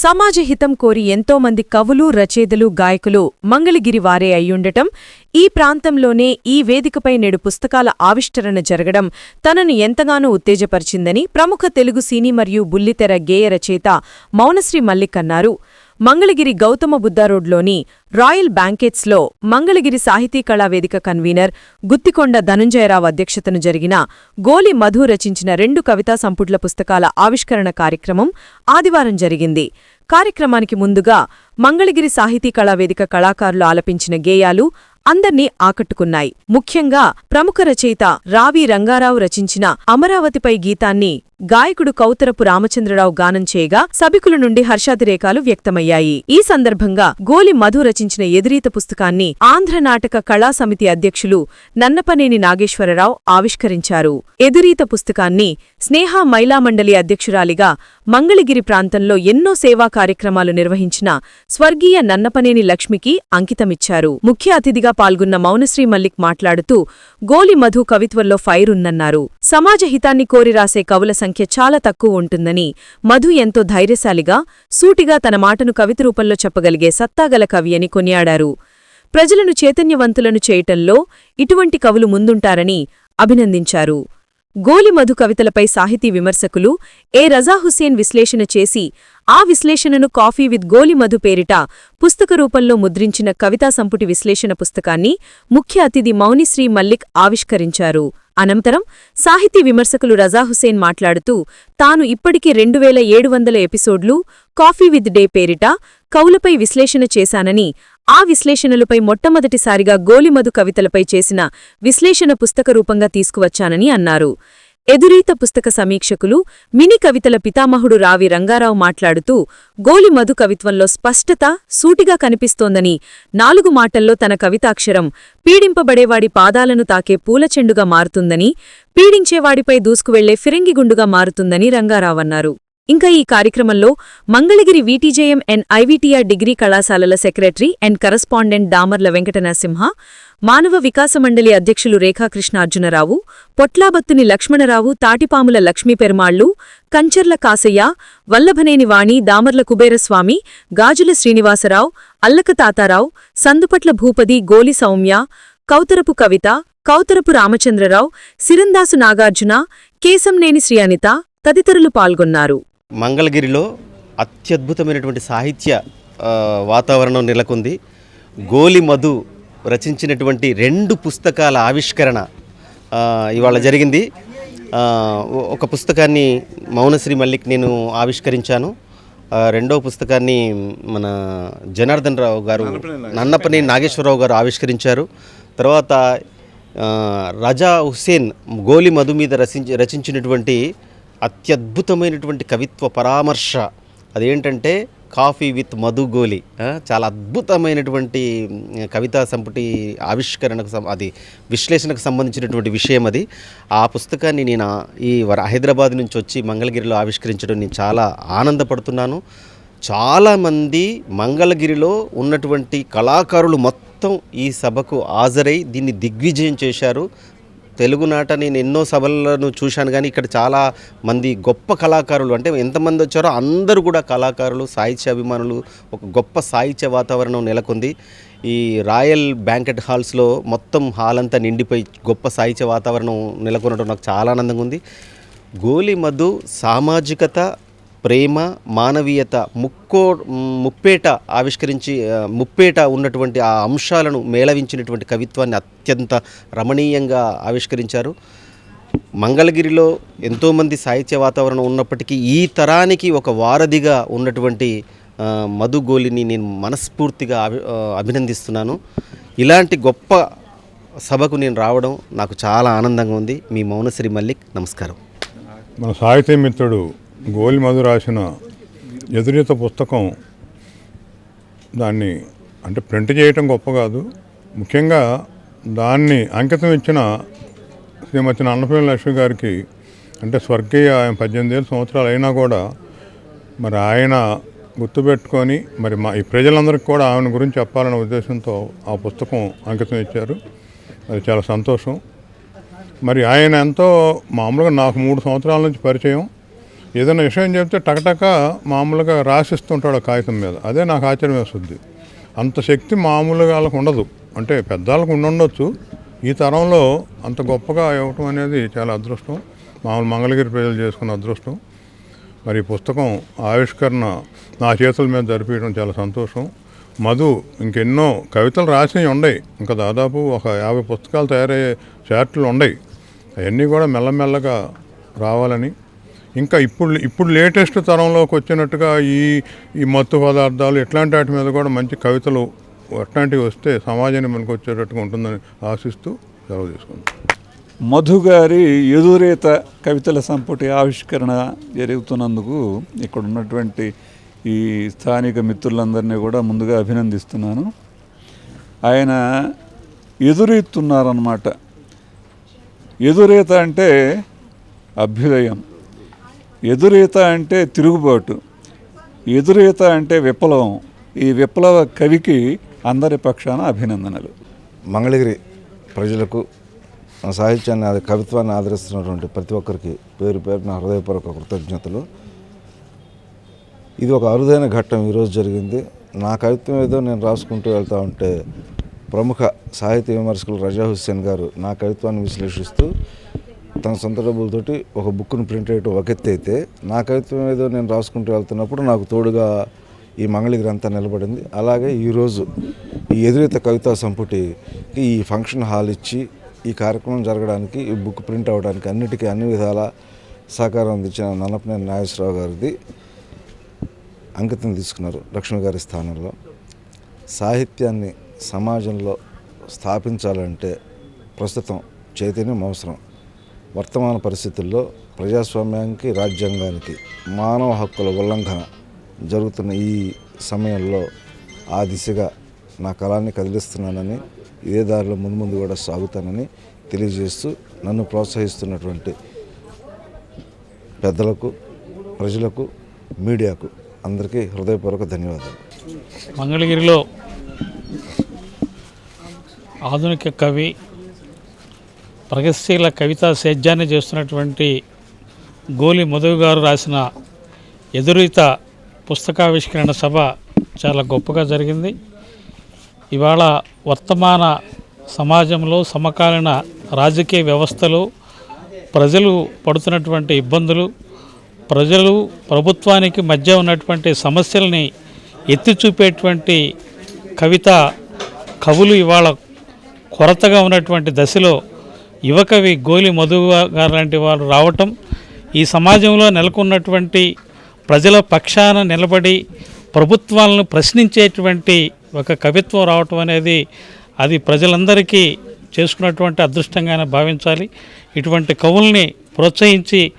సమాజ హితం కోరి ఎంతోమంది కవులు రచయితలు గాయకులు మంగళగిరి వారే అయ్యుండటం ఈ ప్రాంతంలోనే ఈ వేదికపై నేడు పుస్తకాల ఆవిష్కరణ జరగడం తనను ఎంతగానో ఉత్తేజపరిచిందని ప్రముఖ తెలుగు సినీ మరియు బుల్లితెర గేయ రచయిత మౌనశ్రీ మల్లిక్ అన్నారు. మంగళగిరి గౌతమ బుద్ధ రోడ్లోని రాయల్ బ్యాంకెట్స్లో మంగళగిరి సాహితీ కళా వేదిక కన్వీనర్ గుత్తికొండ ధనుంజయరావు అధ్యక్షతను జరిగిన గోలి మధు రచించిన రెండు కవితా సంపుట్ల పుస్తకాల ఆవిష్కరణ కార్యక్రమం ఆదివారం జరిగింది. కార్యక్రమానికి ముందుగా మంగళగిరి సాహితీ కళా వేదిక కళాకారులు ఆలపించిన గేయాలు అందర్నీ ఆకట్టుకున్నాయి. ముఖ్యంగా ప్రముఖ రచయిత రావి రంగారావు రచించిన అమరావతిపై గీతాన్ని గాయకుడు కౌతరపు రామచంద్రరావు గానం చేయగా సభికుల నుండి హర్షాతిరేకాలు వ్యక్తమయ్యాయి. ఈ సందర్భంగా గోలి మధు రచించిన ఎదురీత పుస్తకాన్ని ఆంధ్ర నాటక కళా సమితి అధ్యక్షులు నన్నపనేని నాగేశ్వరరావు ఆవిష్కరించారు. ఎదురీత పుస్తకాన్ని స్నేహ మైలామండలి అధ్యక్షురాలిగా మంగళగిరి ప్రాంతంలో ఎన్నో సేవా కార్యక్రమాలు నిర్వహించిన స్వర్గీయ నన్నపనేని లక్ష్మికి అంకితమిచ్చారు. ముఖ్య అతిథిగా పాల్గొన్న మౌనశ్రీ మల్లిక్ మాట్లాడుతూ గోలి మధు కవిత్వంలో ఫైర్ ఉందన్నారు. సమాజ హితాన్ని కోరి రాసే కవుల సంఖ్య చాలా తక్కువ ఉంటుందని మధు ఎంతో ధైర్యశాలిగా సూటిగా తన మాటను కవిత రూపంలో చెప్పగలిగే సత్తాగల కవి అని కొనియాడారు. ప్రజలను చైతన్యవంతులను చేయటంలో ఇటువంటి కవులు ముందుంటారని అభినందించారు. గోలి మధు కవితలపై సాహితీ విమర్శకులు ఏ రజాహుస్సేన్ విశ్లేషణ చేసి ఆ విశ్లేషణను కాఫీ విత్ గోలి మధు పేరిట పుస్తక రూపంలో ముద్రించిన కవితా సంపుటి విశ్లేషణ పుస్తకాన్ని ముఖ్య అతిథి మౌనిశ్రీ మల్లిక్ ఆవిష్కరించారు. అనంతరం సాహితీ విమర్శకులు రజాహుసేన్ మాట్లాడుతూ తాను ఇప్పటికీ రెండు వేల ఏడు వందల ఎపిసోడ్లు కాఫీ విత్ డే పేరిట కౌలపై విశ్లేషణ చేశానని ఆ విశ్లేషణలపై మొట్టమొదటిసారిగా గోలిమధు కవితలపై చేసిన విశ్లేషణ పుస్తక రూపంగా తీసుకువచ్చానని అన్నారు. ఎదురీత పుస్తక సమీక్షకులు మినీ కవితల పితామహుడు రావి రంగారావు మాట్లాడుతూ గోలిమధు కవిత్వంలో స్పష్టత సూటిగా కనిపిస్తోందని నాలుగు మాటల్లో తన కవితాక్షరం పీడింపబడేవాడి పాదాలను తాకే పూలచెండుగా మారుతుందని పీడించేవాడిపై దూసుకువెళ్ళే ఫిరంగిగుండుగా మారుతుందని రంగారావన్నారు. ఇంకా ఈ కార్యక్రమంలో Mangalagiri VTJM N IVTR degree కళాశాలల secretary and correspondent Damarla Venkata Narasimha మానవ వికాస మండలి అధ్యక్షులు రేఖాకృష్ణార్జునరావు పొట్లాబత్తుని లక్ష్మణరావు తాటిపాముల లక్ష్మీ పెరుమాళ్ళు కంచర్ల కాసయ్య వల్లభనేని వాణి దామర్ల కుబేరస్వామి గాజుల శ్రీనివాసరావు అల్లక తాతారావు సందుపట్ల భూపది గోలి సౌమ్య కౌతరపు కవిత కౌతరపు రామచంద్రరావు సిరందాసు నాగార్జున కేశంనేని శ్రీ అనిత తదితరులు పాల్గొన్నారు. మంగళగిరిలో అత్యద్భుతమైనటువంటి సాహిత్య వాతావరణం నెలకొంది. గోలి మధు రచించినటువంటి రెండు పుస్తకాల ఆవిష్కరణ ఇవాళ జరిగింది. ఒక పుస్తకాన్ని మౌనశ్రీ మల్లిక్ నేను ఆవిష్కరించాను. రెండో పుస్తకాన్ని మన జనార్దన్ రావు గారు నన్నపని నాగేశ్వరరావు గారు ఆవిష్కరించారు. తర్వాత రజా హుస్సేన్ గోలి మధు మీద రచించి రచించినటువంటి అత్యద్భుతమైనటువంటి కవిత్వ పరామర్శ. అదేంటంటే కాఫీ విత్ మధుగోలి చాలా అద్భుతమైనటువంటి కవితా సంపుటి ఆవిష్కరణకు అది విశ్లేషణకు సంబంధించినటువంటి విషయం అది. ఆ పుస్తకాన్ని నేను ఈ హైదరాబాద్ నుంచి వచ్చి మంగళగిరిలో ఆవిష్కరించడం నేను చాలా ఆనందపడుతున్నాను. చాలామంది మంగళగిరిలో ఉన్నటువంటి కళాకారులు మొత్తం ఈ సభకు హాజరై దీన్ని దిగ్విజయం చేశారు. తెలుగునాట నేను ఎన్నో సభలను చూశాను కానీ ఇక్కడ చాలా మంది గొప్ప కళాకారులు అంటే ఎంతమంది వచ్చారో అందరూ కూడా కళాకారులు సాహిత్య అభిమానులు ఒక గొప్ప సాహిత్య వాతావరణం నెలకొంది. ఈ రాయల్ బ్యాంకెట్ హాల్స్లో మొత్తం హాల్ అంతా నిండిపోయి గొప్ప సాహిత్య వాతావరణం నెలకొనడం నాకు చాలా ఆనందంగా ఉంది. గోలి మధు సామాజికత ప్రేమ మానవీయత ముక్కో ముప్పేట ఆవిష్కరించి ముప్పేట ఉన్నటువంటి ఆ అంశాలను మేళవించినటువంటి కవిత్వాన్ని అత్యంత రమణీయంగా ఆవిష్కరించారు. మంగళగిరిలో ఎంతోమంది సాహిత్య వాతావరణం ఉన్నప్పటికీ ఈ తరానికి ఒక వారధిగా ఉన్నటువంటి మధుగోలిని నేను మనస్ఫూర్తిగా అభినందిస్తున్నాను. ఇలాంటి గొప్ప సభకు నేను రావడం నాకు చాలా ఆనందంగా ఉంది. మీ మౌనశ్రీ మల్లిక్ నమస్కారం. మన సాహిత్య మిత్రుడు గోలి మధు రాసిన ఎదురీత పుస్తకం దాన్ని అంటే ప్రింట్ చేయటం గొప్ప కాదు. ముఖ్యంగా దాన్ని అంకితం ఇచ్చిన శ్రీమతి అన్నపల్లి లక్ష్మి గారికి అంటే స్వర్గీయ ఆయన పద్దెనిమిది ఏళ్ళ సంవత్సరాలు అయినా కూడా మరి ఆయన గుర్తుపెట్టుకొని మరి మా ఈ ప్రజలందరికీ కూడా ఆయన గురించి చెప్పాలనే ఉద్దేశంతో ఆ పుస్తకం అంకితం ఇచ్చారు. అది చాలా సంతోషం. మరి ఆయన ఎంతో మామూలుగా నాకు మూడు సంవత్సరాల నుంచి పరిచయం. ఏదైనా విషయం చెప్తే టకటక మామూలుగా రాసిస్తుంటాడు ఆ కాగితం మీద. అదే నాకు ఆశ్చర్యం వేస్తుంది. అంత శక్తి మామూలుగా వాళ్ళకు ఉండదు. అంటే పెద్దవాళ్ళకు ఉండుండొచ్చు. ఈ తరంలో అంత గొప్పగా ఇవ్వటం అనేది చాలా అదృష్టం. మామూలు మంగళగిరి ప్రజలు చేసుకున్న అదృష్టం. మరి పుస్తకం ఆవిష్కరణ నా చేతుల మీద జరిపించడం చాలా సంతోషం. మధు ఇంకెన్నో కవితలు రాసినవి ఉన్నాయి ఇంకా దాదాపు ఒక యాభై పుస్తకాలు తయారయ్యే చార్ట్లు ఉన్నాయి అవన్నీ కూడా మెల్లమెల్లగా రావాలని ఇంకా ఇప్పుడు ఇప్పుడు లేటెస్ట్ తరంలోకి వచ్చినట్టుగా ఈ ఈ మత్తు పదార్థాలు ఇట్లాంటి వాటి మీద కూడా మంచి కవితలు అట్లాంటివి వస్తే సమాజానికి మనకు వచ్చేటట్టుగా ఉంటుందని ఆశిస్తూ సెలవు తీసుకుంటాం మధు గారి ఎదురేత కవితల సంపుటి ఆవిష్కరణ జరుగుతున్నందుకు ఇక్కడ ఉన్నటువంటి ఈ స్థానిక మిత్రులందరినీ కూడా ముందుగా అభినందిస్తున్నాను. ఆయన ఎదురెత్తున్నారన్నమాట. ఎదురేత అంటే అభ్యుదయం. ఎదురీత అంటే తిరుగుబాటు ఎదురీత అంటే విప్లవం. ఈ విప్లవ కవికి అందరి పక్షాన అభినందనలు. మంగళగిరి ప్రజలకు సాహిత్యాన్ని కవిత్వాన్ని ఆదరిస్తున్నటువంటి ప్రతి ఒక్కరికి పేరు పేరు నా హృదయపూర్వక కృతజ్ఞతలు. ఇది ఒక అరుదైన ఘట్టం ఈరోజు జరిగింది. నా కవిత్వం ఏదో నేను రాసుకుంటూ వెళ్తూ ఉంటే ప్రముఖ సాహిత్య విమర్శకులు రజా హుస్సేన్ గారు నా కవిత్వాన్ని విశ్లేషిస్తూ తన సొంత డబ్బులతోటి ఒక బుక్ను ప్రింట్ చేయటం ఒక ఎత్తు అయితే నా కవిత్వం ఏదో నేను రాసుకుంటూ వెళ్తున్నప్పుడు నాకు తోడుగా ఈ మంగళి గ్రంథం నిలబడింది. అలాగే ఈరోజు ఈ ఎదురీత కవితా సంపుటికి ఈ ఫంక్షన్ హాల్ ఇచ్చి ఈ కార్యక్రమం జరగడానికి ఈ బుక్ ప్రింట్ అవ్వడానికి అన్నిటికీ అన్ని విధాల సహకారం అందించిన నన్నపనేని నాగేశ్వరరావు గారిది అంకితం తీసుకున్నారు లక్ష్మి గారి స్థానంలో. సాహిత్యాన్ని సమాజంలో స్థాపించాలంటే ప్రస్తుతం చైతన్యం అవసరం. వర్తమాన పరిస్థితుల్లో ప్రజాస్వామ్యానికి రాజ్యాంగానికి మానవ హక్కుల ఉల్లంఘన జరుగుతున్న ఈ సమయంలో ఆ దిశగా నా కళాన్ని కదిలిస్తున్నానని ఇదే దారిలో ముందు ముందు కూడా సాగుతానని తెలియజేస్తూ నన్ను ప్రోత్సహిస్తున్నటువంటి పెద్దలకు ప్రజలకు మీడియాకు అందరికీ హృదయపూర్వక ధన్యవాదాలు. మంగళగిరిలో ఆధునిక కవి ప్రగతిశీల కవితా సేద్యాన్ని చేస్తున్నటువంటి గోలి మధు గారు రాసిన ఎదురీత పుస్తకావిష్కరణ సభ చాలా గొప్పగా జరిగింది. ఇవాళ వర్తమాన సమాజంలో సమకాలీన రాజకీయ వ్యవస్థలో ప్రజలు పడుతున్నటువంటి ఇబ్బందులు ప్రజలు ప్రభుత్వానికి మధ్య ఉన్నటువంటి సమస్యల్ని ఎత్తి చూపేటువంటి కవిత కవులు ఇవాళ కొరతగా ఉన్నటువంటి దశలో యువకవి గోలి మధు గారు లాంటి వారు రావటం ఈ సమాజంలో నెలకొన్నటువంటి ప్రజల పక్షాన నిలబడి ప్రభుత్వాలను ప్రశ్నించేటువంటి ఒక కవిత్వం రావటం అనేది అది ప్రజలందరికీ చేసుకున్నటువంటి అదృష్టంగానే భావించాలి. ఇటువంటి కవుల్ని ప్రోత్సహించి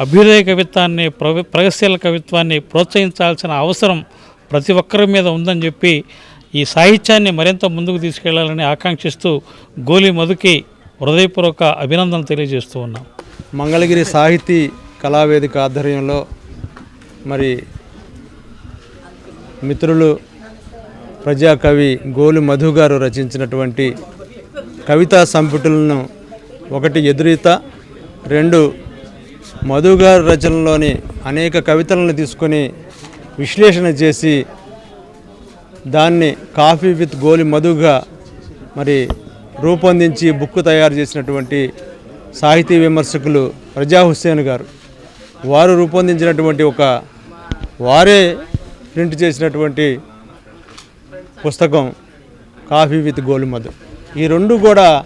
అభ్యుదయ కవిత్వాన్ని ప్రగతిశీల కవిత్వాన్ని ప్రోత్సహించాల్సిన అవసరం ప్రతి ఒక్కరి మీద ఉందని చెప్పి ఈ సాహిత్యాన్ని మరింత ముందుకు తీసుకెళ్ళాలని ఆకాంక్షిస్తూ గోలి మధుకి హృదయపూర్వక అభినందనలు తెలియజేస్తూ ఉన్నాం. మంగళగిరి సాహితీ కళావేదిక ఆధ్వర్యంలో మరి మిత్రులు ప్రజాకవి గోలు మధు గారు రచించినటువంటి కవితా సంపుటులను ఒకటి ఎదురీత రెండు మధు గారు రచనలోని అనేక కవితలను తీసుకొని విశ్లేషణ చేసి దాన్ని కాఫీ విత్ గోలి మధుగా మరి రూపొందించి బుక్ తయారు చేసినటువంటి సాహితీ విమర్శకులు రజా హుస్సేన్ గారు. వారు రూపొందించినటువంటి ఒక వారే ప్రింట్ చేసినటువంటి పుస్తకం కాఫీ విత్ గోలుమధు ఈ రెండు కూడా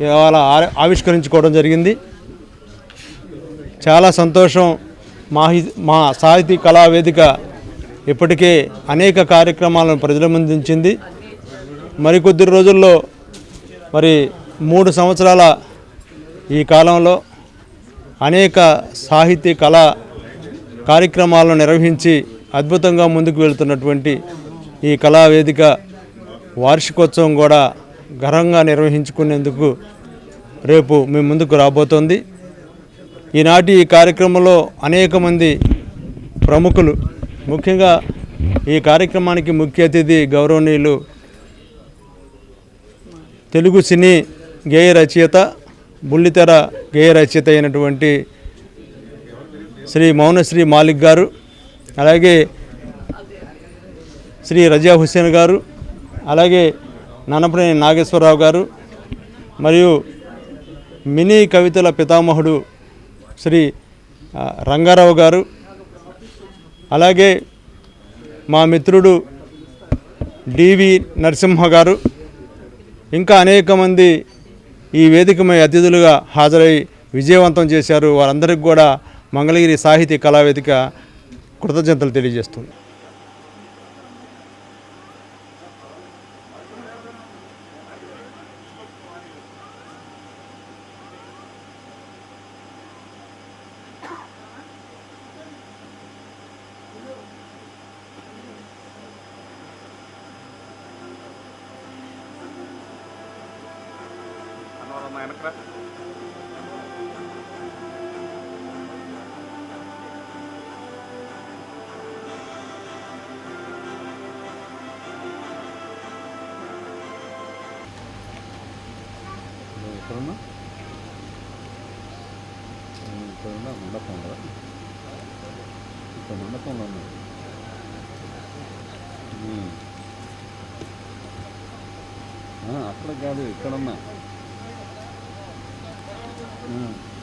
ఇవాళ ఆవిష్కరించుకోవడం జరిగింది. చాలా సంతోషం మా హి- మా సాహితీ కళా వేదిక ఇప్పటికే అనేక కార్యక్రమాలను ప్రజల ముందుంచింది మరికొద్ది రోజుల్లో మరి మూడు సంవత్సరాల ఈ కాలంలో అనేక సాహితీ కళా కార్యక్రమాలను నిర్వహించి అద్భుతంగా ముందుకు వెళుతున్నటువంటి ఈ కళా వేదిక వార్షికోత్సవం కూడా ఘనంగా నిర్వహించుకునేందుకు రేపు మీ ముందుకు రాబోతోంది. ఈనాటి ఈ కార్యక్రమంలో అనేక మంది ప్రముఖులు ముఖ్యంగా ఈ కార్యక్రమానికి ముఖ్య అతిథి గౌరవనీయులు తెలుగు సినీ గేయ రచయిత బుల్లితెర గేయ రచయిత అయినటువంటి శ్రీ మౌనశ్రీ మాలిక్ గారు అలాగే శ్రీ రజా హుసేన్ గారు అలాగే నన్నపనేని నాగేశ్వరరావు గారు మరియు మినీ కవితల పితామహుడు శ్రీ రంగారావు గారు అలాగే మా మిత్రుడు డివి నరసింహ గారు ఇంకా అనేక మంది ఈ వేదికమై అతిథులుగా హాజరై విజయవంతం చేశారు. వారందరికీ కూడా మంగళగిరి సాహితీ కళావేదిక కృతజ్ఞతలు తెలియజేస్తుంది అక్కడ కాదు ఇక్కడున్నా 嗯。